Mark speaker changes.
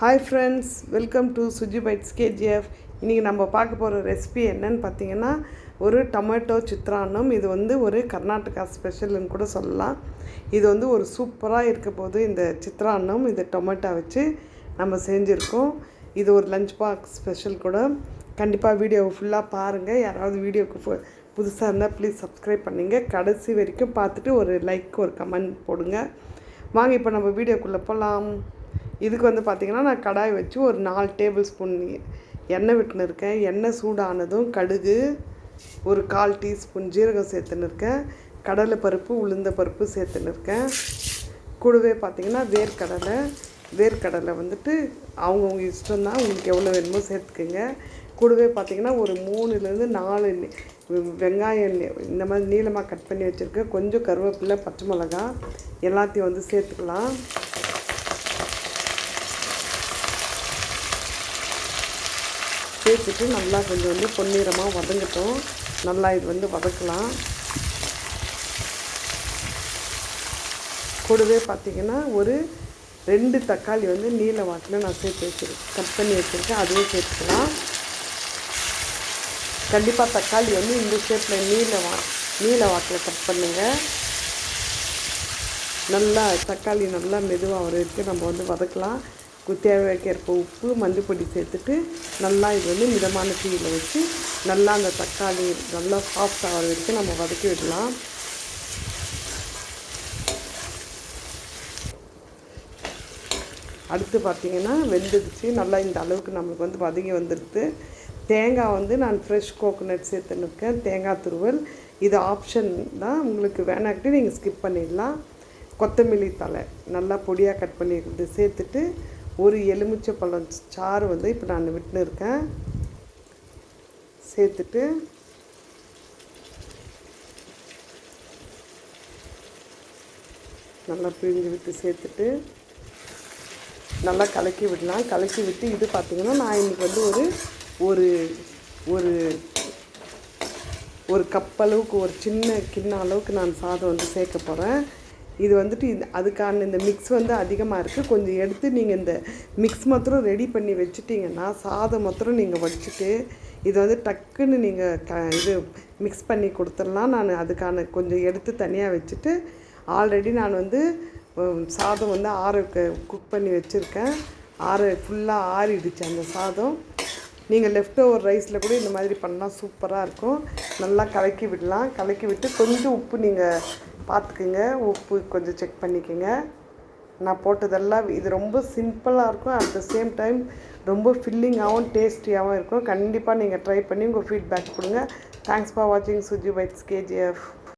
Speaker 1: Hi friends welcome to Suji bites KGF இன்றைக்கி நம்ம பார்க்க போகிற ரெசிபி என்னன்னு பார்த்தீங்கன்னா ஒரு டொமேட்டோ சித்ரான்னம். இது வந்து ஒரு கர்நாடகா ஸ்பெஷல்னு கூட சொல்லலாம். இது வந்து ஒரு சூப்பராக இருக்க போது இந்த சித்ரான்னம் இது டொமேட்டோ வச்சு நம்ம செஞ்சுருக்கோம். இது ஒரு லஞ்ச் பாக்ஸ் ஸ்பெஷல் கூட. கண்டிப்பாக வீடியோவை ஃபுல்லாக பாருங்கள் யாராவது வீடியோவுக்கு புதுசாக இருந்தால் ப்ளீஸ் சப்ஸ்கிரைப் பண்ணுங்க. கடைசி வரைக்கும் பார்த்துட்டு ஒரு லைக் ஒரு கமெண்ட் போடுங்க. வாங்க இப்போ நம்ம வீடியோக்குள்ளே போகலாம் இதுக்கு வந்து பார்த்திங்கன்னா நான் கடாய் வச்சு ஒரு நாலு டேபிள் ஸ்பூன் எண்ணெய் விட்டுன்னு இருக்கேன் எண்ணெய் சூடானதும் கடுகு ஒரு கால் டீஸ்பூன் ஜீரகம் சேர்த்துன்னு இருக்கேன் கடலை பருப்பு உளுந்த பருப்பு சேர்த்துன்னு இருக்கேன் கூடவே பார்த்திங்கன்னா வேர்க்கடலை. வேர்க்கடலை வந்துட்டு அவங்கவுங்க இஷ்டம் தான் உங்களுக்கு எவ்வளோ வேணுமோ சேர்த்துக்குங்க. கூடவே பார்த்திங்கன்னா ஒரு மூணுலேருந்து நாலு வெங்காயம் எண்ணெய் இந்த மாதிரி நீளமாக கட் பண்ணி வச்சுருக்கேன் கொஞ்சம் கருவேப்பிலை பச்சை மிளகா எல்லாத்தையும் வந்து சேர்த்துக்கலாம். சேர்த்துட்டு நல்லா கொஞ்சம் வந்து பொன்னிறமாக வதங்கட்டும். நல்லா இது வந்து வதக்கலாம். கூடவே பார்த்திங்கன்னா ஒரு ரெண்டு தக்காளி வந்து நீல வாட்டில் நான் சேர்த்து வச்சுருக்கேன். கட் பண்ணி வச்சுருக்கேன். அதுவும் சேர்த்துக்கலாம். கண்டிப்பாக தக்காளி வந்து இந்த ஷேப்பில் நீல வா நீல வாட்டில் கட் பண்ணுங்கள் நல்லா தக்காளி நல்லா மெதுவாக வர வரைக்கும் நம்ம வந்து வதக்கலாம். தேவைக்கேற்ப உப்பு மஞ்சப்பொடி சேர்த்துட்டு நல்லா இது வந்து மிதமான தீயில் வச்சு நல்லா அந்த தக்காளி நல்லா சாஃப்ட் ஆகிற வரைக்கும் நம்ம வதக்கி விடலாம். அடுத்து பார்த்திங்கன்னா வெந்துடுச்சு. நல்லா இந்த அளவுக்கு நம்மளுக்கு வந்து வதங்கி வந்துடுது தேங்காய் வந்து நான் ஃப்ரெஷ் கோகோனட் சேர்த்துன்னு இருக்கேன். தேங்காய் துருவல். இது ஆப்ஷன் தான். உங்களுக்கு வேணாக்கிட்டு நீங்கள் ஸ்கிப் பண்ணிடலாம். கொத்தமல்லி தலை நல்லா பொடியாக கட் பண்ணி சேர்த்துட்டு ஒரு எலுமிச்சை பழம் சாறு வந்து இப்போ நான் விட்டுன்னு இருக்கேன் சேர்த்துட்டு நல்லா பிழிஞ்சு விட்டு சேர்த்துட்டு நல்லா கலக்கி விடலாம். கலக்கி விட்டு இது பார்த்திங்கன்னா நான் இன்றைக்கி வந்து ஒரு ஒரு ஒரு ஒரு கப் அளவுக்கு ஒரு சின்ன கிண்ண அளவுக்கு நான் சாதம் வந்து சேர்க்க போகிறேன் இது வந்துட்டு இது அதுக்கான இந்த மிக்ஸ் வந்து அதிகமாக இருக்குது கொஞ்சம் எடுத்து நீங்கள் இந்த மிக்ஸ் மாத்திரம் ரெடி பண்ணி வச்சுட்டிங்கன்னா சாதம் மாத்திரம் நீங்கள் வடிச்சிட்டு இது வந்து டக்குன்னு நீங்கள் க இது மிக்ஸ் பண்ணி கொடுத்துடலாம். நான் அதுக்கான கொஞ்சம் எடுத்து தனியாக வச்சுட்டு ஆல்ரெடி நான் வந்து சாதம் வந்து ஆற குக் பண்ணி வச்சுருக்கேன். ஆற ஃபுல்லாக ஆறிடுச்சு அந்த சாதம். நீங்கள் லெஃப்ட் ஓவர் ரைஸில் கூட இந்த மாதிரி பண்ணால் சூப்பராக இருக்கும். நல்லா கலக்கி விடலாம். கலக்கி விட்டு கொஞ்சம் உப்பு நீங்கள் பார்த்துக்குங்க. உப்பு கொஞ்சம் செக் பண்ணிக்கோங்க. நான் போட்டதெல்லாம் இது ரொம்ப சிம்பிளாக இருக்கும். அட் த சேம் டைம் ரொம்ப ஃபில்லிங்காகவும் டேஸ்டியாகவும் இருக்கும். கண்டிப்பாக நீங்கள் ட்ரை பண்ணி உங்கள் ஃபீட்பேக் கொடுங்க. தேங்க்ஸ் ஃபார் வாட்சிங் சுஜி பைட்ஸ் கேஜிஎஃப்